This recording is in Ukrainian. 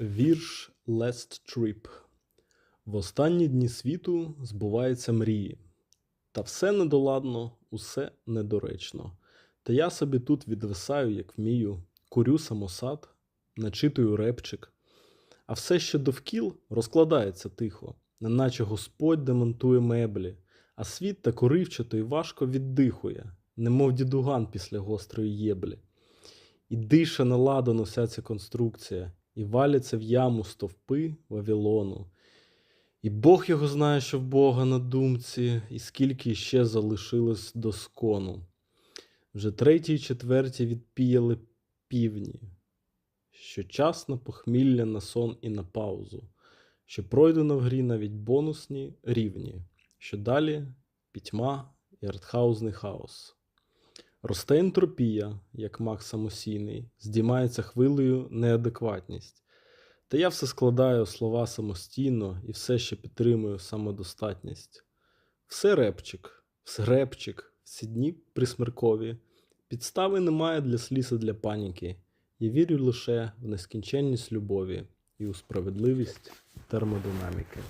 Вірш Last Trip. В останні дні світу збуваються мрії. Та все недоладно, усе недоречно. Та я собі тут відвисаю, як вмію, курю самосад, начитую репчик. А все, що довкіл, розкладається тихо, неначе Господь демонтує меблі, а світ так уривчато і важко віддихує, немов дідуган після гострої єблі. І дише наладано вся ця конструкція, і валяться в яму стовпи Вавилону. І Бог його знає, що в Бога на думці, і скільки ще залишилось до скону. Вже третій, четвертій відпіяли півні, що час на похмілля, на сон і на паузу, що пройду на грі навіть бонусні рівні, що далі пітьма і артхаузний хаос. Росте ентропія, як мак самосійний, здіймається хвилею неадекватність. Та я все складаю слова самостійно і все ще підтримую самодостатність. Все репчик, все репчик, всі дні присмеркові. Підстави немає для сліз і для паніки. Я вірю лише в нескінченність любові і у справедливість термодинаміки.